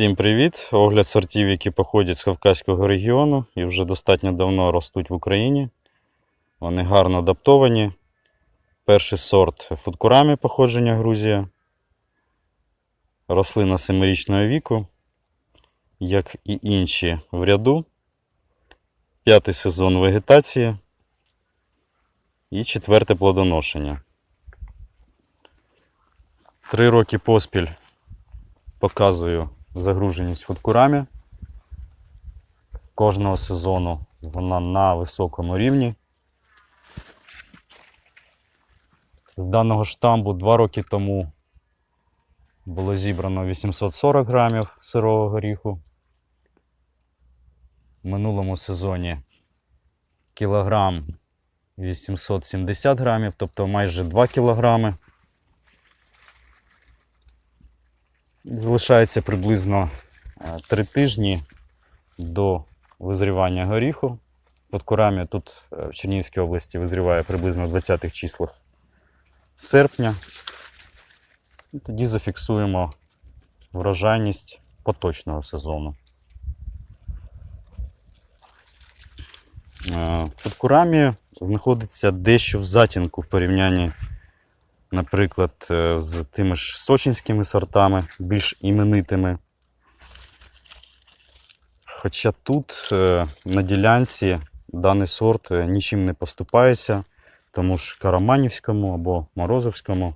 Всім привіт! Огляд сортів, які походять з Кавказького регіону і вже достатньо давно ростуть в Україні. Вони гарно адаптовані. Перший сорт фудкурамі походження Грузія. Рослина семирічного віку, як і інші в ряду. П'ятий сезон вегетації і четверте плодоношення. Три роки поспіль показую загруженість фудкурамі. Кожного сезону вона на високому рівні. З даного штамбу два роки тому було зібрано 840 грамів сирого горіху. В минулому сезоні кілограм 870 грамів, тобто майже 2 кілограми. Залишається приблизно 3 тижні до визрівання горіху. От курамі тут е, в Чернігівській області визріває приблизно в 20-х числах серпня. І тоді зафіксуємо врожайність поточного сезону. Е, Під курамі знаходиться дещо в затінку в порівнянні наприклад, е, з тими ж сочинськими сортами, більш іменитими. Хоча тут е, на ділянці даний сорт е, нічим не поступається, тому ж Караманівському або Морозовському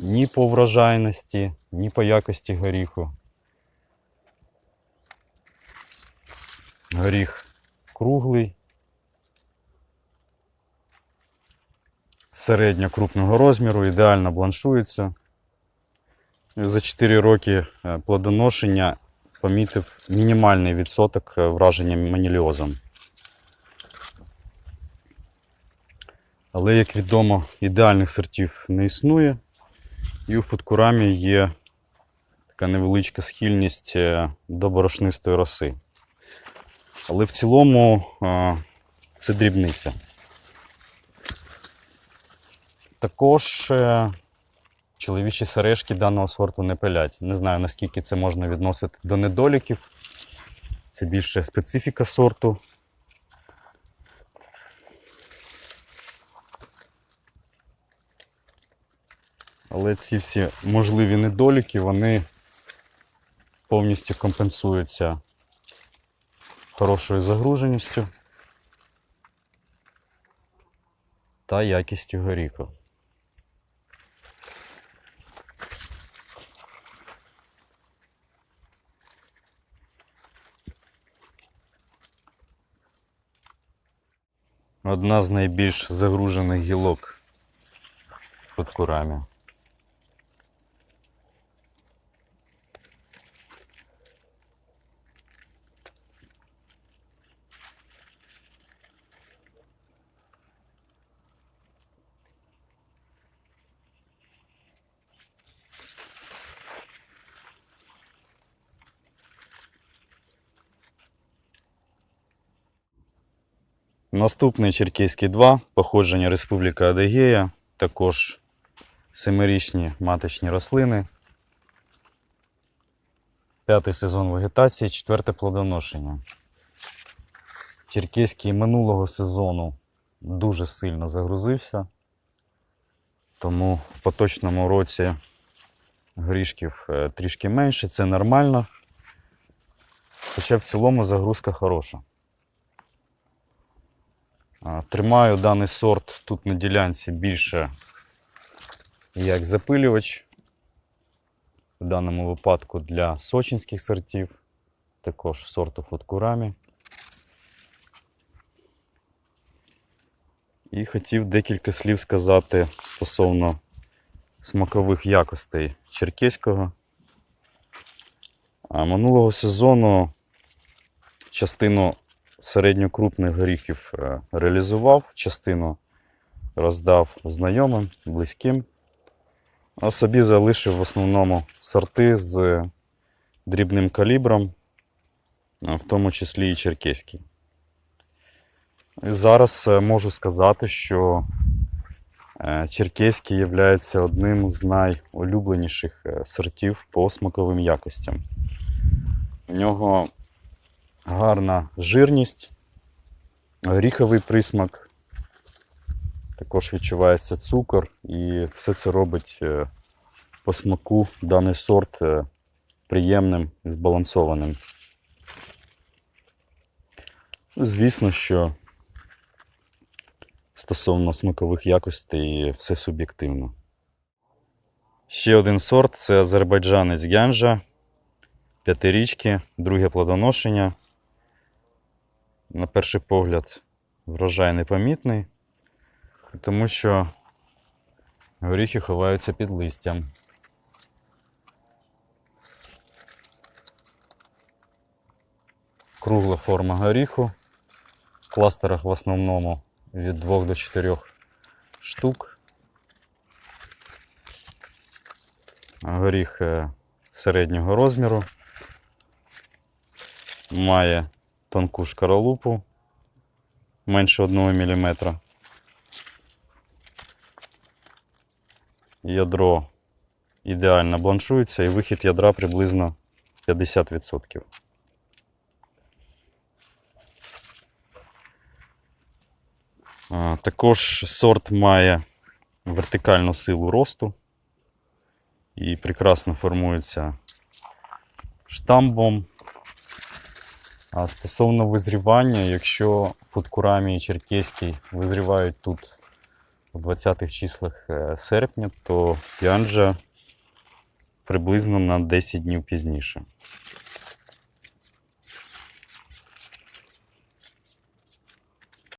ні по врожайності, ні по якості горіху. Горіх круглий, середньо крупного розміру, ідеально бланшується. За 4 роки е, плодоношення помітив мінімальний відсоток е, враження маніліозом. Але, як відомо, ідеальних сортів не існує. І у фудкурамі є така невеличка схильність е, до борошнистої роси. Але в цілому це дрібниця. Також е, чоловічі сережки даного сорту не пилять. Не знаю, наскільки це можна відносити до недоліків. Це більше специфіка сорту. Але ці всі можливі недоліки, вони повністю компенсуються хорошою загруженістю та якістю горіху. Одна з найбільш загружених гілок під курами. Наступний Черкеський 2, походження Республіка Адегея, також семирічні маточні рослини. П'ятий сезон вегетації, четверте плодоношення. Черкеський минулого сезону дуже сильно загрузився, тому в поточному році грішків е, трішки менше, це нормально. Хоча в цілому загрузка хороша. Тримаю даний сорт тут на ділянці більше як запилювач. В даному випадку для сочинських сортів, також сорту фудкурамі. І хотів декілька слів сказати стосовно смакових якостей черкеського. А Минулого сезону частину середньокрупних горіхів е, реалізував, частину роздав знайомим, близьким, а собі залишив в основному сорти з дрібним калібром, в тому числі і черкеський. І зараз е, можу сказати, що е, черкеський є одним з найулюбленіших е, сортів по смаковим якостям. У нього гарна жирність, горіховий присмак, також відчувається цукор, і все це робить е, по смаку даний сорт е, приємним і збалансованим. Звісно, що стосовно смакових якостей все суб'єктивно. Ще один сорт це азербайджанець Гянжа. П'ятирічки, друге плодоношення. На перший погляд, врожай непомітний, тому що горіхи ховаються під листям. Кругла форма горіху. В кластерах в основному від 2 до 4 штук. Горіх е, середнього розміру. Має тонку шкаралупу менше 1 мм. Ядро ідеально бланшується і вихід ядра приблизно 50%. Також сорт має вертикальну силу росту і прекрасно формується штамбом. Стосовно визрівання, якщо фудкурамі і черкеський визрівають тут в 20-х числах е, серпня, то піанджа приблизно на 10 днів пізніше.